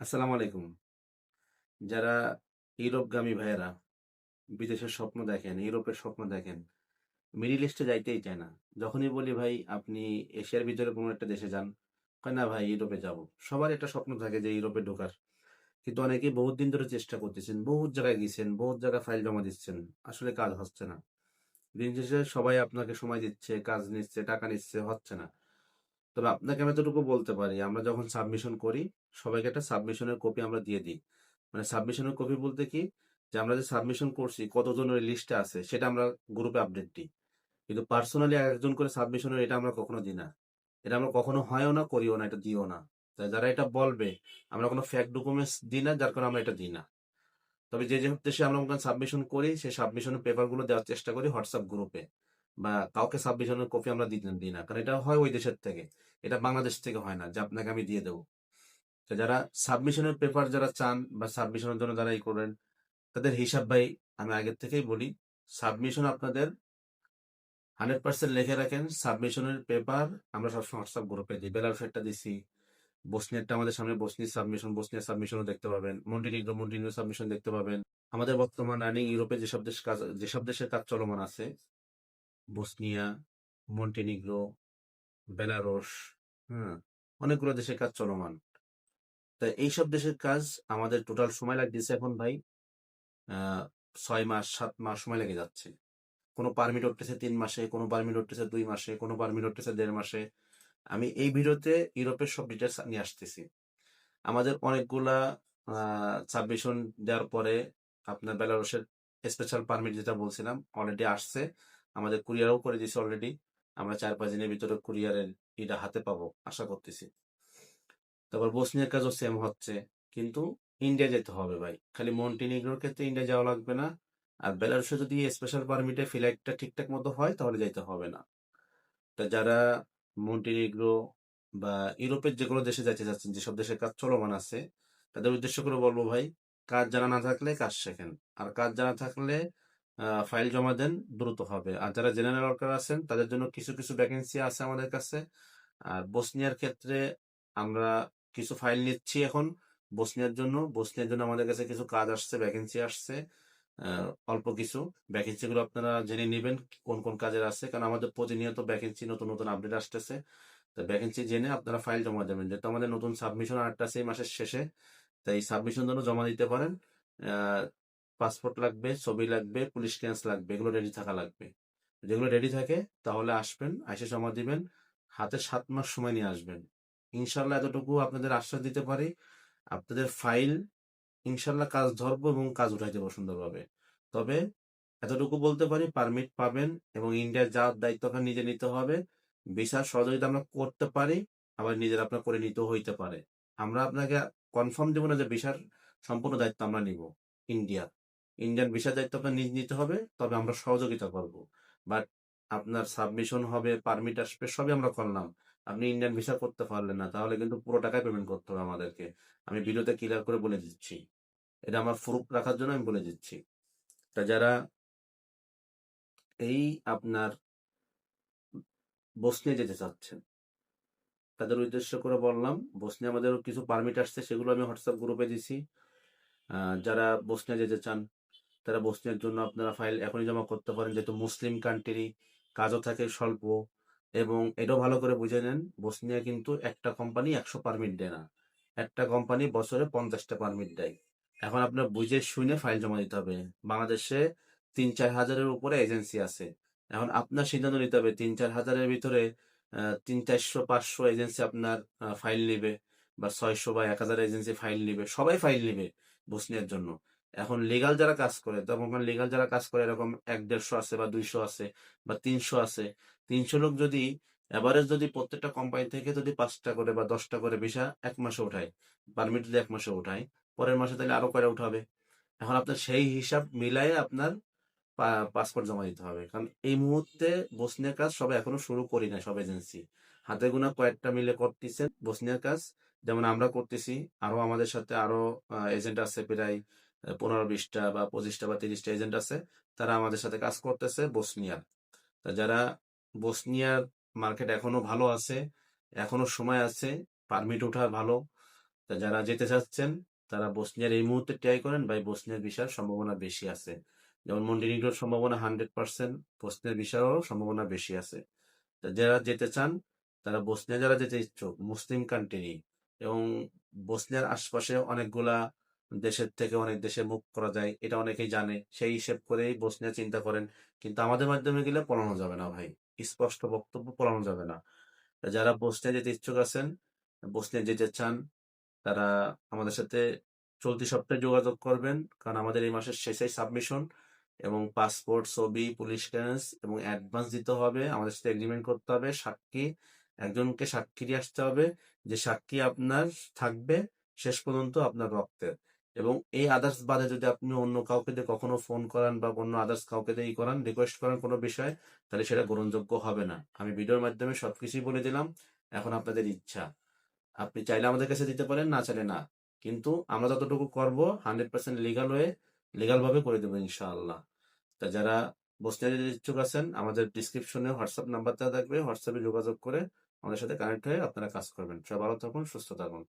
আসসালামু আলাইকুম। যারা ইউরোপগামী ভাইয়েরা, বিদেশের স্বপ্ন দেখেন, ইউরোপের স্বপ্ন দেখেন, মিডিল ইস্টে যাইতেই চায় না। যখনই বলি, ভাই, আপনি এশিয়ার ভিতরে কোনো একটা দেশে যান, কয়, না ভাই, ইউরোপে যাব। সবার একটা স্বপ্ন থাকে যে ইউরোপে ঢোকার। কিন্তু অনেকেই বহুত দিন ধরে চেষ্টা করতেছেন, বহুত জায়গায় গেছেন, বহুত জায়গায় ফাইল জমা দিচ্ছেন, আসলে কাজ হচ্ছে না। দিন শেষে সবাই আপনাকে সময় দিচ্ছে, কাজ নিচ্ছে, টাকা নিচ্ছে, হচ্ছে না। তবে আপনাকে আমি এতটুকু বলতে পারি, আমরা যখন সাবমিশন করি, সবাইকে একটা সাবমিশনের কপি আমরা দিয়ে দিই। মানে সাবমিশনের কপি বলতে কি? যে আমরা যে সাবমিশন করছি, কতজনের লিস্টে আছে, সেটা আমরা গ্রুপে আপডেট দিই। কিন্তু পার্সোনালি একজন করে সাবমিশনের এটা আমরা কখনো দিই না। এটা আমরা কখনো হয়ও না, করিও না, এটা দিও না। তাই যারা এটা বলবে, আমরা কোনো ফ্যাক্ট ডকুমেন্টস দিই না, যার কারণে আমরা এটা দিই না। তবে যে যে দেশে আমরা সাবমিশন করি, সেই সাবমিশনের পেপারগুলো দেওয়ার চেষ্টা করি হোয়াটসঅ্যাপ গ্রুপে বা কাউকে সাবমিশনের কপি আমরা দিই না। কারণ এটা হয় ওই দেশের থেকে। এটা বাংলাদেশ থেকে হয় না। যে আপনাকে আমি দিয়ে দেবো। তো যারা সাবমিশনের পেপার যারা চান বা সাবমিশনের জন্য যারা ই করেন, তাদের হিসাব ভাই আমি আগের থেকেই বলি সাবমিশন আপনাদের হান্ড্রেড পার্সেন্ট লিখে রাখেন। সাবমিশনের পেপার আমরা সবসময় হোয়াটসঅ্যাপ গ্রুপে দিই। বেলারুসেরটা দিছি। বসনিয়ারটা আমাদের সামনে বসনির সাবমিশন বসনিয়ার সাবমিশনও দেখতে পাবেন। মন্টিনিগ্রো মন্টিনিগ্রো সাবমিশন দেখতে পাবেন। আমাদের বর্তমান রানিং ইউরোপে যেসব দেশ কাজ, যেসব দেশের কাজ চলমান আছে বসনিয়া মন্টেনিগ্রো বেলারস হ্যাঁ অনেকগুলো দেশের কাজ চলমান। তা এইসব দেশের কাজ আমাদের টোটাল সময় লাগতেছে এখন ভাই ছয় মাস, সাত মাস সময় লেগে যাচ্ছে। কোনো পারমিট উঠতেছে তিন মাসে, কোনো পারমিট উঠতেছে দুই মাসে, কোনো পারমিট উঠতেছে দেড় মাসে। আমি এই ভিডিওতে ইউরোপের সব ডিটেলস নিয়ে আসতেছি। আমাদের অনেকগুলা সাবমিশন দেওয়ার পরে আপনার বেলারসের স্পেশাল পারমিট যেটা বলছিলাম অলরেডি আসছে। আমাদের কুরিয়ারও করে দিয়েছে অলরেডি আমরা চার পাঁচ দিনের ভিতরে কুরিয়ারের এটা হাতে পাবো, আশা করতেছি। তারপর বসনিয়ার কাজও সেম হচ্ছে। কিন্তু ইন্ডিয়া যেতে হবে ভাই। খালি মন্টিনিগ্রোর ক্ষেত্রে ইন্ডিয়া যাওয়া লাগবে না। আর বেলারুসে যদি স্পেশাল পারমিটে ফ্লাইটটা ঠিকঠাক মতো হয়, তাহলে যেতে হবে না। তা যারা মন্টিনিগ্রো বা ইউরোপের যে কোনো দেশে যাইতে চাচ্ছেন, যেসব দেশের কাজ চলমান আছে, তাদের উদ্দেশ্য করে বলব ভাই, কাজ জানা না থাকলে কাজ শেখেন। আর কাজ জানা থাকলে ফাইল জমা দেন, দ্রুত হবে। আর যারা জেনারেল ওয়ার্কার আছেন, তাদের জন্য কিছু কিছু ভ্যাকেন্সি আছে আমাদের কাছে। আর বসনিয়ার ক্ষেত্রে আমরা কিছু ফাইল নিচ্ছি এখন বসনিয়ার জন্য। বসনিয়ার জন্য আমাদের কাছে কিছু কাজ আসছে ভ্যাকেন্সি আসছে। অল্প কিছু। ভ্যাকেন্সিগুলো আপনারা জেনে নেবেন কোন কোন কাজের আছে, কারণ আমাদের প্রতিনিয়ত ভ্যাকেন্সি নতুন নতুন আপডেট আসতেছে। তো ভ্যাকেন্সি জেনে আপনারা ফাইল জমা দেবেন। যেহেতু আমাদের নতুন সাবমিশন আটটা সেই মাসের শেষে, তাই সাবমিশন জন্য জমা দিতে পারেন। পাসপোর্ট লাগবে, ছবি লাগবে পুলিশ ক্লিয়ারেন্স লাগবে, এগুলো রেডি থাকা লাগবে। যেগুলো রেডি থাকে, তাহলে আসবেন, এসে জমা দিবেন, হাতে সাত মাস সময় নিয়ে আসবেন। ইনশাল্লাহ এতটুকু আপনাদের আশ্বাস দিতে পারি। আপনাদের ফাইল ইনশাল্লাহ কাজ ধরবো এবং কাজ উঠাই দেবো সুন্দরভাবে। তবে এতটুকু বলতে পারি পারমিট পাবেন এবং ইন্ডিয়ার যাওয়ার দায়িত্ব নিজে নিতে হবে ভিসার সহযোগিতা আমরা করতে পারি, আবার নিজের আপনার করে নিতেও হইতে পারে। আমরা আপনাকে কনফার্ম দেবো না যে ভিসার সম্পূর্ণ দায়িত্ব আমরা নিব ইন্ডিয়া ইন্ডিয়ান ভিসা দায়িত্ব আপনার নিজ নিতে হবে, তবে আমরা সহযোগিতা করব। বাট আপনার সাবমিশন হবে পারমিট আসবে, সবই আমরা করলাম। আপনি ইন্ডিয়ান ভিসা করতে পারলেন না, তাহলে কিন্তু পুরো টাকায় পেমেন্ট করতে হবে আমাদেরকে। আমি ভিডিওতে ক্লিয়ার করে বলে দিচ্ছি। এটা আমার প্রুফ রাখার জন্য আমি বলে দিচ্ছি। তা যারা এই আপনার বসনিয়া যেতে চাচ্ছেন, তাদের উদ্দেশ্য করে বললাম বসনিয়া আমাদের কিছু পারমিট আসছে, সেগুলো আমি হোয়াটসঅ্যাপ গ্রুপে দিছি। যারা বসনিয়া যেতে চান তারা বসনিয়ার জন্য আপনারা ফাইল এখনই জমা করতে পারেন। যেহেতু মুসলিম কান্ট্রি কাজও থাকে স্বল্প। এবং এটাও ভালো করে বুঝে নেন, বসনিয়া কিন্তু একটা কোম্পানি একশো পারমিট দেয় না। একটা কোম্পানি বছরে পঞ্চাশটা পারমিট দেয়। এখন আপনার বুঝে শুনে ফাইল জমা দিতে হবে। বাংলাদেশে তিন চার হাজারের উপরে এজেন্সি আছে। এখন আপনার সিদ্ধান্ত নিতে হবে, তিন চার হাজারের ভিতরে তিন চারশো, পাঁচশো এজেন্সি আপনার ফাইল নিবে বা ছয়শো বা এক হাজার এজেন্সি ফাইল নিবে। সবাই ফাইল নিবে বসনিয়ার জন্য। এখন লিগাল যারা কাজ করে তখন লিগাল যারা কাজ করে এরকম এক দেড়শো আছে বা দুইশো আছে বা তিনশো আছে, তিনশো লোক যদি এভারেজ যদি প্রত্যেকটা কোম্পানি থেকে যদি পাঁচটা করে বা দশটা করে ভিসা এক মাসে উঠায় পারমিট যদি এক মাসে উঠায় পরের মাসে তাহলে আরও কয়টা উঠাবে এখন আপনার সেই হিসাব মিলাই আপনার পাসপোর্ট জমা দিতে হবে। কারণ এই মুহূর্তে বসনিয়ার কাজ সবাই এখনও শুরু করি না সব এজেন্সি হাতে গোনা কয়েকটা মিলে করতেছেন বসনিয়ার কাজ। যেমন আমরা করতেছি, আরও আমাদের সাথে আরও এজেন্ট আছে প্রায় পনেরো বিশটা বা পঁচিশটা বা তিরিশটা এজেন্ট আছে, তারা আমাদের সাথে কাজ করতেছে বসনিয়ার। তা যারা বসনিয়ার মার্কেট এখনও ভালো আছে, এখনও সময় আছে, পারমিট ওঠার ভালো, তা যারা যেতে চাচ্ছেন, তারা বসনিয়ার এই মুহূর্তে ট্রাই করেন, ভাই বসনিয়ার ভিসার সম্ভাবনা বেশি আছে। যেমন মন্টিনিগ্রোর সম্ভাবনা হান্ড্রেড পার্সেন্ট, বসনিয়ার ভিসারও সম্ভাবনা বেশি আছে। যারা যেতে চান, তারা বসনিয়া যারা যেতে ইচ্ছুক, মুসলিম কান্ট্রি এবং বসনিয়ার আশপাশে অনেকগুলা দেশের থেকে অনেক দেশে মুখ করা যায়, এটা অনেকেই জানে। সেই হিসেব করেই বসনিয়া চিন্তা করেন। কিন্তু আমাদের মাধ্যমে গেলে পড়ানো যাবে না ভাই। স্পষ্ট বক্তব্য পড়ানো যাবে না। যারা বসনিয়া যেতে ইচ্ছুক আছেন, বসনিয়া যেতে চান, তারা আমাদের সাথে চলতি সপ্তাহে যোগাযোগ করবেন। কারণ আমাদের এই মাসের শেষে সাবমিশন এবং পাসপোর্ট ছবি পুলিশ ক্লিয়ারেন্স এবং অ্যাডভান্স দিতে হবে। আমাদের সাথে এগ্রিমেন্ট করতে হবে, সাক্ষী, একজনকে সাক্ষী দিয়ে আসতে হবে। যে সাক্ষী আপনার থাকবে, শেষ পর্যন্ত আপনার রক্তের। এবং এই আদার্স বাদে যদি আপনি অন্য কাউকে দিয়ে কখনো ফোন করান বা অন্য আদার্স কাউকে দিয়ে করান রিকোয়েস্ট করান কোনো বিষয়, তাহলে সেটা গ্রহণযোগ্য হবে না। আমি ভিডিওর মাধ্যমে সবকিছুই বলে দিলাম, এখন আপনাদের ইচ্ছা। আপনি চাইলে আমাদের কাছে দিতে পারেন, না চাইলে না। কিন্তু আমরা যতটুকু করব হান্ড্রেড পার্সেন্ট লিগাল হয়ে লিগালভাবে করে দেবো ইনশাআল্লাহ। তা যারা বসতে ইচ্ছুক আছেন, আমাদের ডিসক্রিপশনে হোয়াটসঅ্যাপ নাম্বারটা থাকবে হোয়াটসঅ্যাপে যোগাযোগ করে আমাদের সাথে কানেক্ট হয়ে আপনারা কাজ করবেন। সবাই ভালো থাকুন, সুস্থ থাকুন।